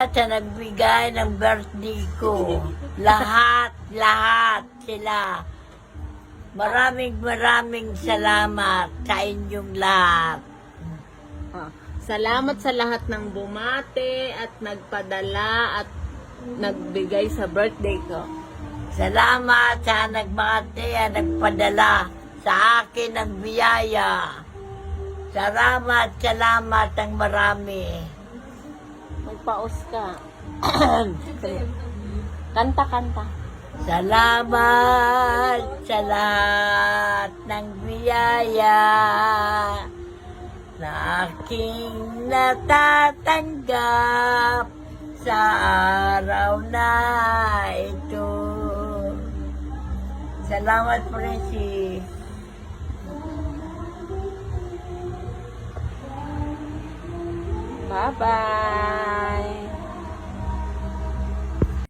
sa nagbigay ng birthday ko. Lahat, lahat sila. Maraming maraming salamat sa inyong lahat. Ah, Salamat sa lahat ng bumate at nagpadala at nagbigay sa birthday ko. Salamat sa nagbati at nagpadala sa akin ng biyaya. Salamat, salamat ang marami. Magpaos ka. kanta, kanta. Salamat sa lahat ng biyaya na aking natatanggap sa araw na ito. Salamat, 拜拜